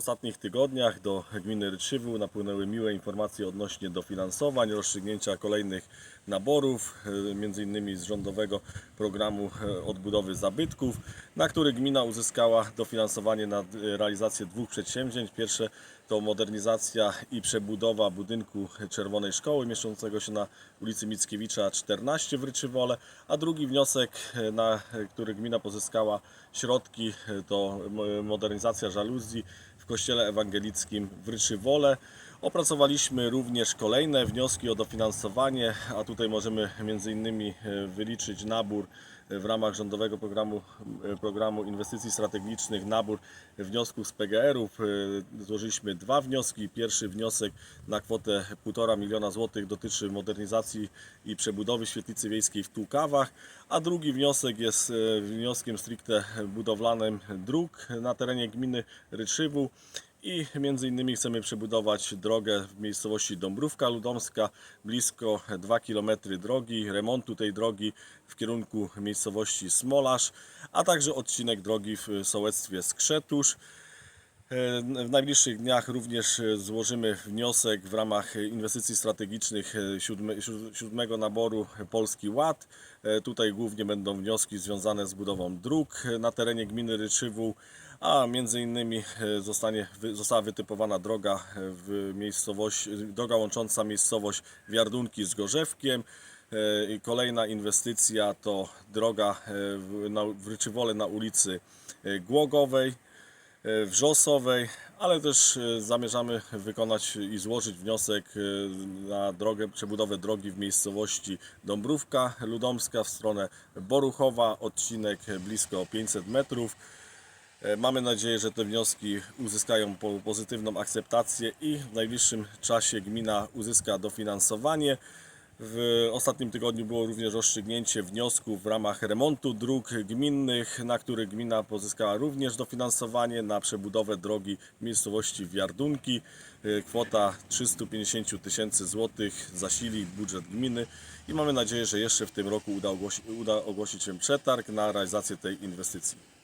ostatnich tygodniach do gminy Ryczywu napłynęły miłe informacje odnośnie dofinansowań, rozstrzygnięcia kolejnych naborów, e, między innymi z rządowego programu e, odbudowy zabytków, na który gmina uzyskała dofinansowanie na e, realizację dwóch przedsięwzięć. Pierwsze to modernizacja i przebudowa budynku Czerwonej Szkoły mieszczącego się na ulicy Mickiewicza 14 w Ryczywole, a drugi wniosek, na który gmina pozyskała środki, to mo- modernizacja żaluzji w kościele ewangelickim w Ryczywole. Opracowaliśmy również kolejne wnioski o dofinansowanie, a tutaj możemy innymi e, wyliczyć nabór e, w ramach rządowego programu, e, programu inwestycji strategicznych, nabór wniosków z PGR-ów. Złożyliśmy dwa wnioski. Pierwszy wniosek na kwotę 1,5 miliona złotych dotyczy modernizacji i przebudowy świetlicy wiejskiej w Tułkawach, a drugi wniosek jest wnioskiem stricte budowlanym dróg na terenie gminy Ryczywu. I między innymi chcemy przebudować drogę w miejscowości Dąbrówka Ludomska, blisko 2 km drogi, remontu tej drogi w kierunku miejscowości Smolarz, a także odcinek drogi w sołectwie Skrzetusz. E, W najbliższych dniach również e, złożymy wniosek w ramach inwestycji strategicznych e, siódme, siód- siódmego naboru Polski Ład. Tutaj głównie będą wnioski związane z budową dróg na terenie gminy Ryczywu, a między innymi zostanie, została wytypowana droga w miejscowości, droga łącząca miejscowość Wiardunki z Gorzewkiem. Kolejna inwestycja to droga w, Ryczywole na ulicy Głogowej wrzosowej, ale też e, zamierzamy wykonać i złożyć wniosek e, na drogę, przebudowę drogi w miejscowości Dąbrówka Ludomska w stronę Boruchowa, odcinek blisko 500 metrów. E, Mamy nadzieję, że te wnioski uzyskają po- pozytywną akceptację i w najbliższym czasie gmina uzyska dofinansowanie. W ostatnim tygodniu było również rozstrzygnięcie wniosków w ramach remontu dróg gminnych, na który gmina pozyskała również dofinansowanie na przebudowę drogi w miejscowości Wiardunki. E, Kwota 350 tysięcy złotych zasili budżet gminy i mamy nadzieję, że jeszcze w tym roku uda, ogłosi, uda ogłosić się przetarg na realizację tej inwestycji.